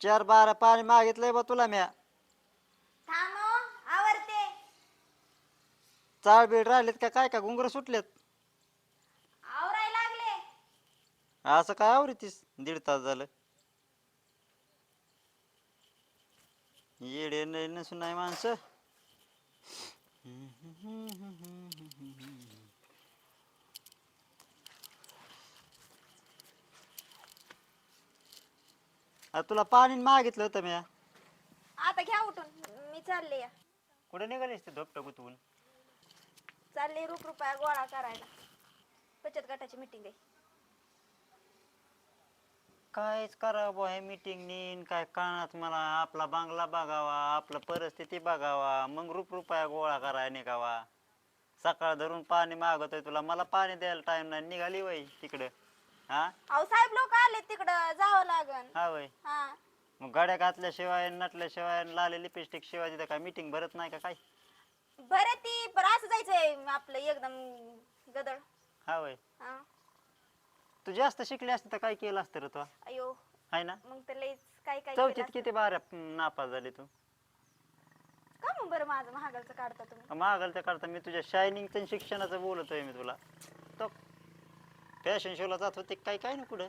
चार बारा पाणी मागितलंय बा तुला म्या. थांबो आवरते. चाळ बीड राहिलेत का? काय का? घुंगर सुटलेत. आवराय लागले. असं काय आवडतीस दीड तास झालं. येडे नसून नाही माणसं. तुला पाणी मागितलं होतं म्या. आता घ्या उठून. मी चालले या. कुठे निघालीस ते धोपट गुतवून चालले रुप रुपया गोळा करायला. बचत गटाची मीटिंग आहे. कायच करावं बुवा हे मीटिंग नीन काय कानात मला आपला बांगला बघावा आपलं परिस्थिती बघावा. मग रुप रुपया गोळा करायला निघावा. सकाळ धरून पाणी मागतोय तुला. मला पाणी द्यायला टाइम नाही. निघाली वय तिकडं. हा? अहो साहेब लोक आले तिकडं जावं लागन. हा वय हा. मग गाड्या घातल्याशिवाय नटल्याशिवाय लाले लिपस्टिक शिवाय तिथं काय मीटिंग भरत नाही का काय? बरं ती पण असं जायचंय आपलं एकदम गदळ. हा वय हा. तू जास्त शिकली असते तर काय केलं असतं रे तू? अयो. आहे ना? मग तर लईच काय काय चौथीत असतं. किती बाऱ्या नापास झाली तू? का मग बरं माझं महागाचं काढता तुम्ही? मागाल त्या करता मी तुझ्या शायनिंगचं शिक्षणाचं बोलतोय मी तुला. तो फॅशन शोला जात होते काय काय ना कुठं?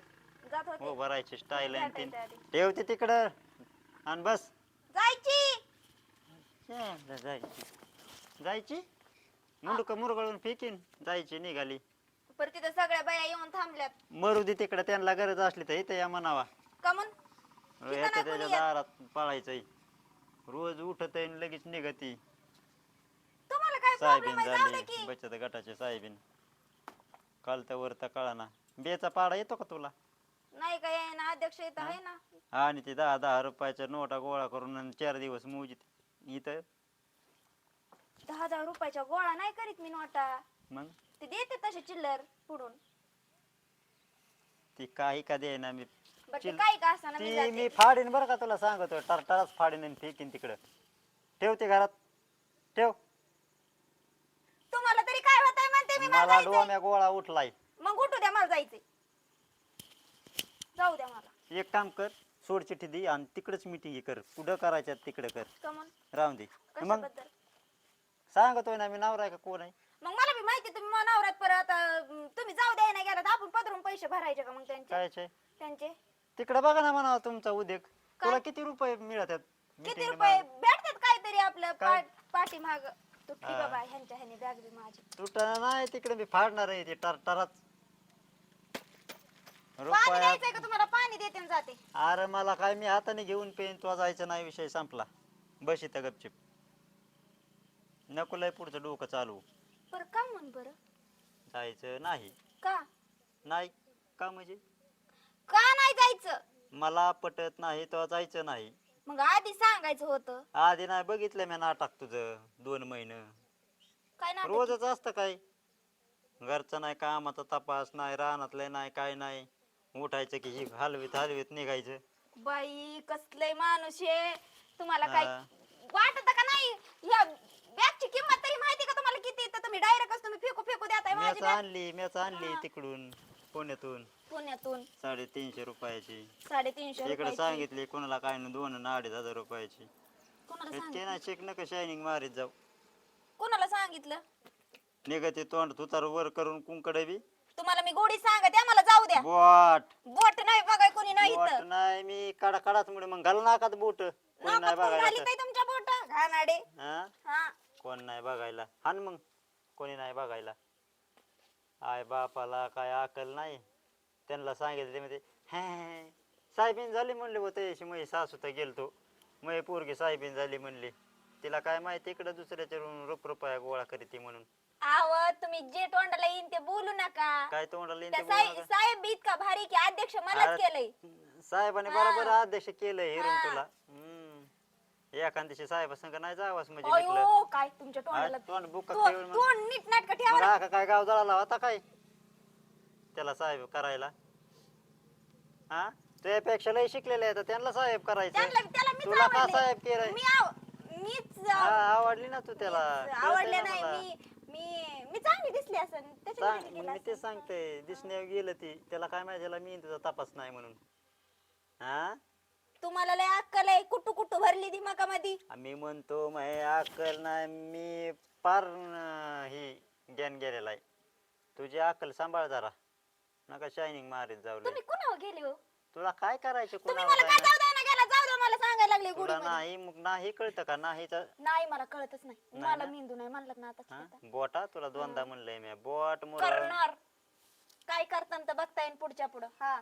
जात होते. हो भरायची स्टाईल आणि तीन भेटायचं आधी. ठेवते तिकडं. आणि बस. जायची. जायची. जायची? मुंडक मुरगळून फेकीन. जायची निघाली. पर तिथं सगळ्या बाया येऊन थांबल्यात. मरू दे तिकडं. त्यांना गरज असली तर इथं या म्हणावा. का म्हण ह्याच्या नाही त्याच्या येत. दारात पळायचंय. रोज उठत लगेच निघती. तुम्हाला काय प्रॉब्लेम साहेबीन आहे? जाऊ दे झाली की. बचत गटाचे साहेबीन. काल तर वर तर कळाना. बेचा पाडा येतो का तुला? नाही का ना अध्यक्ष इथं आहे ना. आणि ते दहा दहा रुपयाच्या नोटा गोळा करून आणि चार दिवस मोजीत. इथं? दहा हजार रुपयाच्या गोळा नाही करीत मी नोटा. मग? ते देते तसे चिल्लर पुढून. ती काही का दे ना मी ते चिल- काही का असताना मी ती जाते. मी फाडीन बरं का तुला सांगतो टरटरच फाडीन आणि फेकीन तिकडं. ठेवते घरात. ठेव तुम्हाला तरी काय होत म्हणते मी मला मला जायचंय. डोम्या गोळा उठलाय. मग उठू द्या मला जायचंय. जाऊ द्या मला. एक काम कर सोड चिठ्ठी दे आणि तिकडच मिटिंग कर. कुठं करायच्या तिकडं कर. कमन राहून दे. मग कशाबद्दल सांगतोय ना मी नवरा आहे का कोण आहे? मग मला बी माहिती तुम्ही मनावरात परत अं, तुम्ही जाऊ द्या नाही गेला तर आपण पदरून पैसे भरायचे का मग त्यांचे? कायचे? त्यांचे? तिकडे बघा ना म्हणावं तुमचा उद्योग. काय? तुला किती रुपये मिळतात? किती meeting ला रुपये भेटतात काहीतरी आपलं काय? पाठ पाठीमाग? तुटली हा. बाबा ह्यांच्या ह्याने बॅग बी माझी? तुटा नाही तिकडे मी फाडणार आहे ते टरटरच. पाणी रुपया द्यायचंय का तुम्हाला? पाणी देते आणि जाते. अरे मला काय मी हाताने घेऊन पेन तो जायचं नाही विषय संपला. बस इथं गपचिप. नको लय पुढचं डोकं चालू. बरं का म्हण बरं? जायचं नाही. का? नाही का म्हणजे? का नाही जायचं? मला पटत नाही तो जायचं नाही. मग आधी सांगायचं होतं. आधी नाही बघितलं मी नाटक तुझं दोन महिने. काय ना रोजच असतं काय? घरचं नाही कामाचा तपास नाही रानातलं नाही काय नाही. उठायचं की ही हलवीत हलवीत निघायचं. बाई कसलंय माणूस आहे तुम्हाला काय हा. वाटत का नाही? या बॅगची किंमत तरी माहिती का तुम्हाला किती? तर तुम्ही डायरेक्ट तुम्ही फेकू फेकू देताय माझी मॅच बॅग आणली मॅच आणली तिकडून. पुण्यातून. पुण्यातून. साडेतीनशे रुपयाची. साडेतीनशे इकडे रुपयाची. सांगितली कोणाला काय ना दोन आणि अडीच हजार रुपयाची. कोणाला ते ना चेक नका शायनिंग मारीत जाऊ. कोणाला सांगितलं? निघते तोंड तुतार वर करून कुंकडे बी. तुम्हाला मी गोडी सांगते आम्हाला जाऊ द्या. बोट. बोट नाही बघाय कोणी नाही बोट इथं नाही मी काढा काढाच मुळे मग घाल नाकात बोट. कोणी नाही कोण बघायला आहे तुमच्या बोट? घाणाडे. हा? हा. कोण नाही बघायला. हान मग. कोणी नाही बघायला. आय बापाला काय अकल नाही. त्यांना सांगितलं ते म्हणजे हे साहेबीन झाली म्हणले होते अशी मै सासू तर गेलतो. मै पोरगी साहेबीन झाली म्हणली. तिला काय माहिती इकडं दुसऱ्याच्या रुप रुपया गोळा करीती म्हणून. आव तुम्ही जे तोंडाला येईन ते बोलू नका. काय तोंडाला येईन त्या ते बोलू साहेब नका. साहेब बी इतका भारी की अध्यक्ष मलाच अरे, केलंय. साहेबाने. बरोबर अध्यक्ष केलंय हिरून. तुला. हम्म. एखाद दिवशी साहेब संग नाही जावास म्हणजे अयो काय तुमच्या तोंडाला तोंड बुक्का तो- ठेवून मग- तोंड नीट नाटक मग ठेवा हा का काय गाव जळाला होता काय? त्याला साहेब करायला. हा? त्यापेक्षा लय शिकलेले आहेत. त्यांना साहेब करायचं. त्यांना त्याला मीच तुला का आवडले. साहेब केलंय? मी आव मीच हा, आव- आवडली ना तू त्याला. मीच कळतंय आवडले ना नाही. मला. मी मी मी चांगली दिसली असेल त्याच्यामुळे सांग केलं मी ते असेल. सांगते. दिसण्यावर गेलं ती. त्याला काय माहिती त्याला मी तुझा तपास नाही म्हणून. हा? तुम्हाला लय अक्कल आहे. कुटू कुटू भरली दिमागामध्ये आम्ही म्हणतो माय अक्कल नाही मी पार न- ही ज्ञान गेलेला आहे. तुझी अक्कल सांभाळ जरा. नका शायनिंग मारीत जाऊ लय. तुम्ही कुणावर गेले हो? तुला काय करायचं तुम्ही मला काय? जाऊ द्या ना गेला जाऊ द्या मला सांगायला लागले तुला गुढी नाही मग नाही कळतं का? नाहीच नाही मला कळतच नाही. नाही मला ना? मेंदू नाही म्हणलं ना आता हा. बोटा तुला दोनदा म्हणलंय मी. बोट मुलं करणार. काय करताना तर बघता येईल पुढच्या पुढं. हा.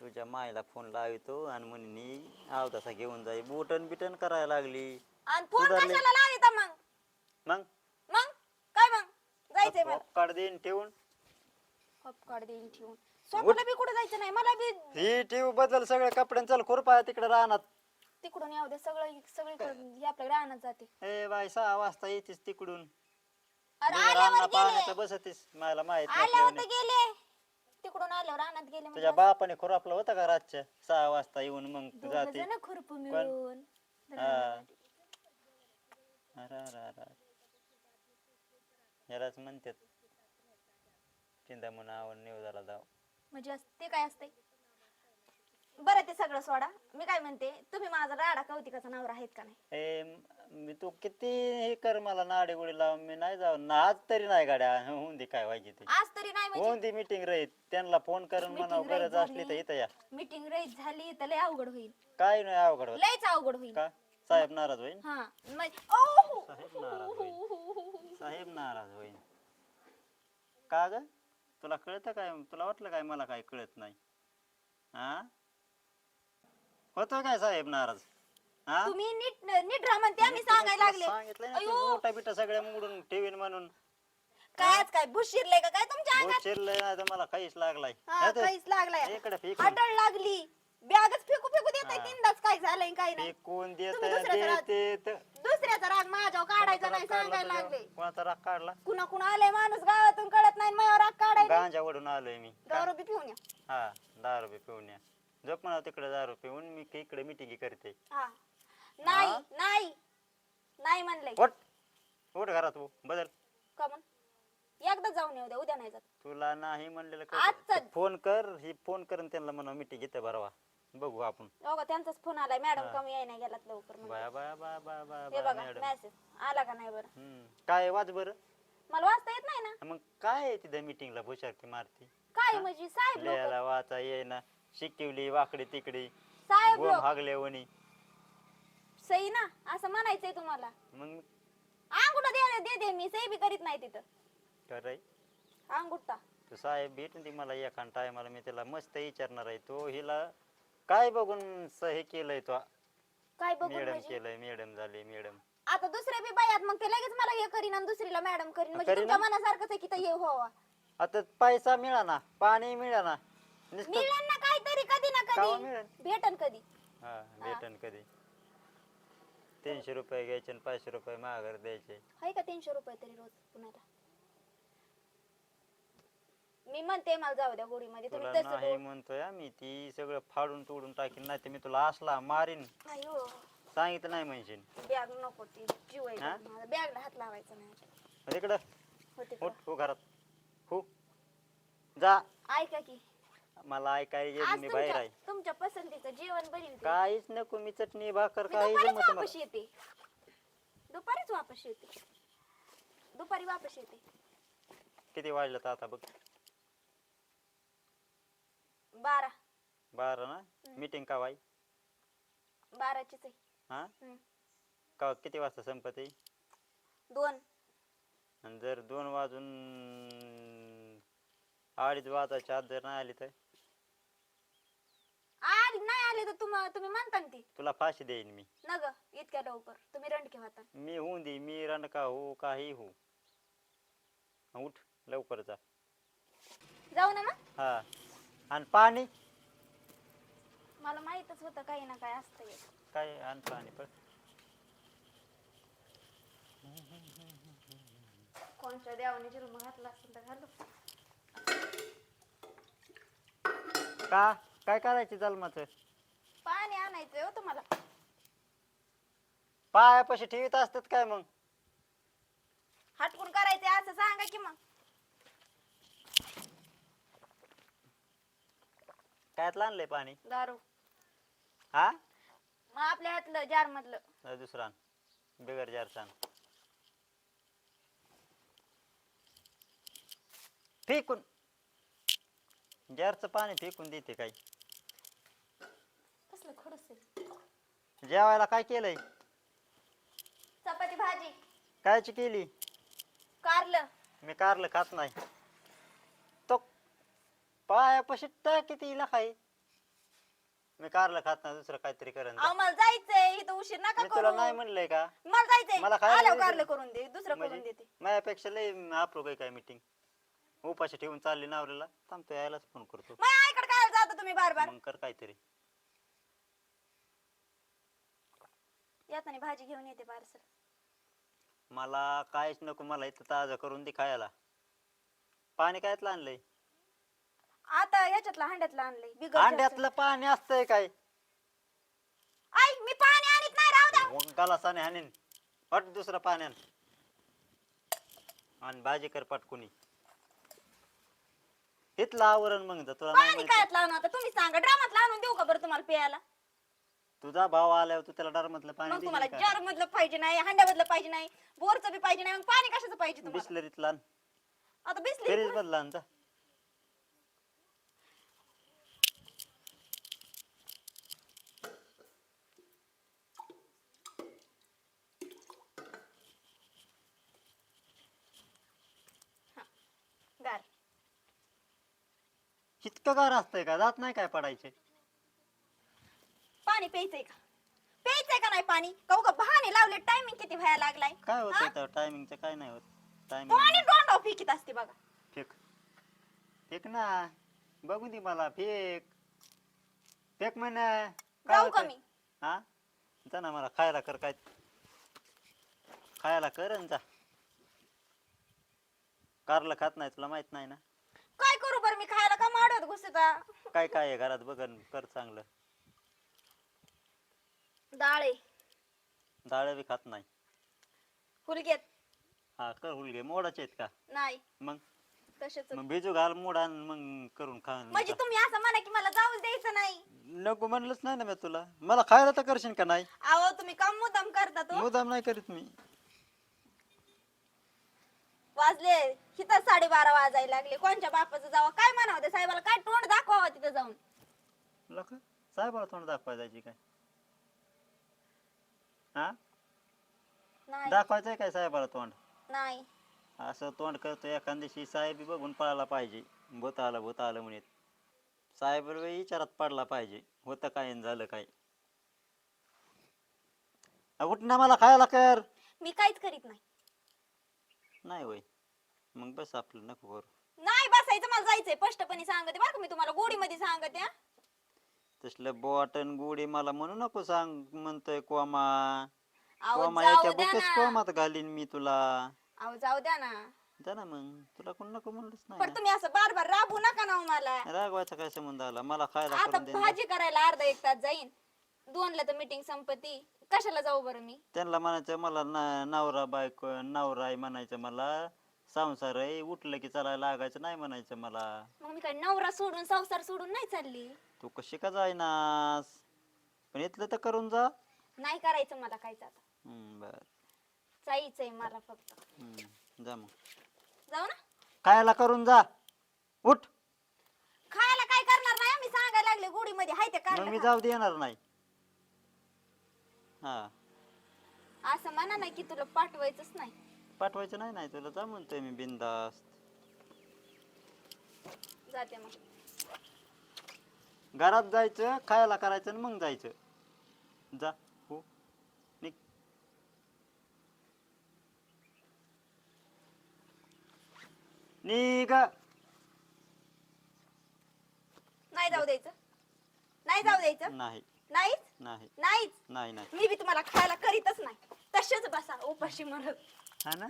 तुझ्या मायला फोन लावितो आणि म्हणे आव तसा घेऊन जाई बुटन बिटन करायला लागली. आणि फोन सुधारले. कशाला लाविता मग? मग? मग? काय मग? जायचंय मला. काढ देईन ठेवून. हपकाड देईन ठेवून. स्वतःला बी कुठं जायचं नाही? मला बी ही ठेव बदल सगळ्या कपड्यां चल खुरपा तिकडे राहणार तिकडून यावं दे. सगळं सगळीकडे आपल्या राहण्यात जाते. ए बाई सहा वाजता येतीस तिकडून. अरे आल्यावर बसतीस. मला माहीत आल्यावर. तर गेले. तिकडून आल्यावर रानात गेले तुझ्या बापाने खुरापला होता का रातच्या? सहा वाजता येऊन मग जाते. जण खुरप मिळून. हा. अरे अरे अरे यालाच म्हणतात. चिंतामण आवड निवदाला जाव म्हणजे अस- ते काय असते बरं ते सगळं सोडा. मी काय म्हणते तुम्ही माझा राडा कौतिकाचा नवरा आहेत का नाही? ए म- मी तू किती हे कर मला नाडे गोळी लावून. मी नाही जाऊ. ना आज तरी नाही गाड्या. होऊन दे काय व्हायची ते. आज तरी नाही होऊन दे मीटिंग राहीत त्यांना फोन करून Meeting राहीत गरज असली तर झाली. इथं या. मीटिंग रहीत झाली तर लय अवघड होईल. काय नाही अवघड होत. लयच अवघड होईल. का? साहेब नाराज होईल हा मग-! साहेब नाराज होईल साहेब नाराज होईल का ग? तुला कळतं काय? तुला वाटलं काय? मला काय कळत नाही. हा? होतो काय साहेब नाराज? हा? तुम्ही नीट नीट राहा म्हणते आम्ही सांगायला लागले. अयो. मोठा बिटा सगळ्या मोडून ठेवीन म्हणून. काय आज काय भूस शिरले का काय तुमच्या अंगात? शिरलंय नाही तर मला काहीच लागलाय. हा नाही तर काहीच लागलाय. इकडे फेकून. लागली. बॅगच फेकू फेकू देत हा. तीनदाच काय झालंय काय नाही. फेकून देत तुम्ही दुसऱ्याचा राग- देते दुसऱ्याचा राग माझ्यावर काढायचा नाही सांगायला लागले. कोणाचा राग काढला? कुणा कुणा आले माणूस गावातून कळत नाही माझ्यावर राग काढायला. गांजा ओढून आलोय मी. दारू बी पिऊन या. हा दहा रुपये पिऊन या. झोप म्हणा तिकडे दहा रुपये पिऊन मी इकडे मिटिंग करते. हा. नाही नाही. नाही म्हणलंय. उठ. उठ घरात तू बदल. का एकदा जाऊन येऊ द्या उद्या नाही जात. तुला नाही म्हणलेलं आजचं. कर फोन कर. ही फोन करून त्यांना म्हणा मिटिंग घेते बरवा बघू आपण. त्यांचाच फोन आलाय. मॅडम. कमी याय नाही गेलात लवकर म्हणून. बाया बाया बाया बाया बाया हे बाया बघा मॅडम. मेसेज आला का नाही बरं? हम्म. काय वाच बरं. मला वाचता येत नाही ना? मग काय आहे तिथं मिटिंगला भुशारती मारती? काय म्हणजे? साहेब लोक. लिहायला वाचा येईना शिकवली वाकडी तिकडी साहेब गोम लोक. हागले वणी. असं म्हणायचंय तुम्हाला? मग अंगुठा दे दे दे मी सही बी करीत नाही तिथं. कराय अंगुठा. तो साहेब भेटून ती मला एका टायमाला मी त्याला मस्त विचारणार आहे. तो हिला काय बघून स- हे केलंय तो? काय बघून मॅडम म्हणजे? केलंय मॅडम झाली मॅडम. आता दुसऱ्या बी बायात मग ते लगेच मला हे करीन आणि दुसरीला मॅडम करीन. म्हणजे करीन तुमच्या ना? मनासारखंच आहे की ते हे व्हावा? आता पैसा मिळाना पाणी मिळाना नुसतं मिळेल ना काहीतरी कधी ना कावा कधी भेटन कधी. हा भेटन कधी. तीनशे रुपये घ्यायचे आणि पाचशे रुपये माघार द्यायचे. आहे का तीनशे रुपये तरी रोज पुण्याला? मी म्हणते मला जाऊ द्या गोडीमध्ये तुम्ही तुला तसं नाही बोल- म्हणतोय हा मी ती सगळं फाडून तोडून टाकीन नाही तर मी तुला असला मारीन. अयो सांगितलं नाही म्हणशील बॅग नको ती जीव आहे हा? माझा. बॅगला हात लावायचा नाही. होते उठ हो घरात. हो जा. ऐका की. मला ऐकायला आज मी बाहेर तुमच्या आहे. तुमच्या पसंतीचं जेवण बनवते काहीच नको मी चटणी भाकर काही दुपारीच जमत मला वापस येते. दुपारीच वापस येते. दुपारी वापस येते. किती वाजलं तर आता बघ? बारा. बारा ना? मीटिंग का वाई बाराचीच आहे. हा? हम्म. का किती वाजता संपत दोन. आणि जर दोन वाजून अडीच वाजायच्या आत जर नाही आली तर? तर तुम्हा तुम्ही म्हणता ना ती. तुला फाशी देईन मी. न ग इतक्या लवकर. तुम्ही रणके होता मी होऊन दे मी रणका हो काही हो. उठ लवकर जा. जाऊ ना मग? हा. आणि पाणी. मला माहितच होतं काही ना काय असतं हे. काय आण पाणी पण. कोणच्या देवाने जिरुम घातला असेल तर घालू. का? काय करायचे जन्माचं? आणायचंय हो तुम्हाला. पायापाशी ठेवीत असतात काय मग? हटकून करायचंय असं सांगा की मग. कायत आणलंय पाणी? दारू. हा? मग आपल्या हातलं जार मधलं दुसरा. बिगर जारचा. फेकून. जारचं पाणी फेकून देते काय कसलं खडूस आहे. जेवायला काय केलंय? चपाती भाजी. कायची केली? कारलं. मी कारलं खात नाही. तो पायापाशी टाकी तिला खाई. मी कारलं खात नाही दुसरं काहीतरी करेन अहो मला जायचंय इथं उशीर नका मी तुला करू. नाही म्हणलंय का? मला जायचंय. मला खायला आल्यावर. कारलं करून दे दुसरं करून म्हणजे देते. माझ्यापेक्षा लय आपलो काय काय मीटिंग उपाशी ठेवून चालली नावरीला थांबतो यायलाच फोन करतो. मग आईकडे काय जाता तुम्ही बार बार? मग कर काहीतरी. येताना भाजी घेऊन येते पार्सल मला काहीच नको मला इथं ताजं करून दे खायला. पाणी कायतलं आणलंय? आता ह्याच्यातलं हांड्यातलं आणलंय बिगर अंड्यातलं पाणी असतंय काय. आई मी पाणी आणत नाही राहू द्या. गलासाने हाणीन हट दुसरं पाण्यान आणि. भाजी कर पटकुनी इथलं आवरण मग तुला नाही पाणी माहिती. लावून आता? तुम्ही सांगा ड्रामात आणून देऊ का बरं तुम्हाला प्यायला? तुझा भाव आल्यावर तू त्याला डरमधलं पाणी मग तुम्हाला का? जार मधलं पाहिजे नाही हांड्यामधलं पाहिजे नाही बोरचं बी पाहिजे नाही मग पाणी कशाचं पाहिजे तुम्हाला? आण. आता बिसली फ्रीज मधला आण जा. गार. इतकं गार असतंय का? जात नाही काय पडायचे? पाणी प्यायचंय का? प्यायचंय का नाही पाणी? का बहाने लावले टायमिंग किती व्हायला लागलाय? काय हा? होत तर टायमिंगचं काय नाही होत. पाणी टायमिंग डोंडाव फेकीत असते बघा. फेक. फेक ना. बघू दे मला फेक. फेक म्हण. काय जाऊ का होतंय? मी हा? जा ना मला खायला कर काय. खायला कर आणि जा. कारला खात नाही तुला माहीत नाही ना. काय करू बरं मी खायला? का माडत घुसता काय काय आहे घरात? बघ आणि कर चांगलं. डाळे. डाळ बी खात नाही. हुलग्यात हा कर हुलगे? मोडाचे आहेत का? नाही. मग? तसेच मग बिजू घाल मोड आण मग करून खा म्हणजे तुम्ही असं म्हणा की मला जाऊच द्यायचं नाही. नको म्हणलंच नाही ना मी तुला. मला खायला तर करशील का नाही? अहो तुम्ही काम मुद्दाम करता तो. मुदाम नाही करीत मी. वाजले. हिथं साडेबारा वाजायला लागले. कोणच्या बापाचं जावं? काय म्हणावं ते? साहेबाला काय तोंड दाखवावं तिथं जाऊन? लोक. साहेबाला तोंड दाखवायला जायची काय? हा? नाही. दाखवायचंय काय साहेबाला तोंड? नाही. असं तोंड करतो एखाद दिवशी साहेब बी बघून पळायला पाहिजे. भूत आलं भूत आलं म्हणत. साहेब बी विचारात पडला पाहिजे होतं काय आणि झालं काय? उठ ना मला खायला कर. मी काहीच करीत नाही. नाही होय. मग बस आपलं नको करू. नाही बसायचं मला जायचंय. स्पष्टपणे सांगते बरं का मी तुम्हाला गोडीमध्ये सांगते हा. तसलं बॉटन गोडी मला म्हणू नको सांग म्हणतोय कोमा. अहो कोमा जाऊ याच्या द्या बुकच ना. कोमात घालीन मी तुला. अहो जाऊ द्या ना. जा ना मग तुला कोण नको म्हणलंच पण नाही तुम्ही असं बार बार राबू नका ना हो मला. ना. रागवायचा काय संबंध आला? मला खायला आता करून दे ना. भाजी करायला अर्धा एक तास जाईन. दोनला तर मीटिंग संपती. कशाला जाऊ बरं मी? त्यांना म्हणायचं मला ना- नवरा बायको नवरा आहे म्हणायचं मला. संसार आहे उठलं की चालायला लागायचं नाही म्हणायचं मला. मग मी काय नवरा सोडून संसार सोडून नाही चालली? तू कशी का जायनास पण इथलं तर करून जा. नाही करायचं मला काहीच आता. हम्म, बर. जायचंय मला फक्त. हम्म, जा मग. जाऊ ना. खायला करून जा. उठ. खायला काय करणार नाही मी सांगायला लागले गोडी मध्ये हाय ते मग मी कारलं जाऊ देणार नाही. हा. असं म्हणा नाही की तुला पाठवायचंच नाही. पाठवायचं नाही नाही तुला. जा म्हणतोय मी बिंदास्त जाते मग. घरात जायचं खायला करायचं आणि मग जायचं. जा हो. निघ. निघ. नाही जाऊ द्यायचं. नाही जाऊ द्यायचं. नाही. नाहीच? नाही. नाहीच? नाही नाही. मी बी तुम्हाला खायला करीतच नाही. तसेच बसा उपाशी म्हणत हा ना?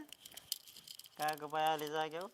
काय ग बाय आली जाग्यावर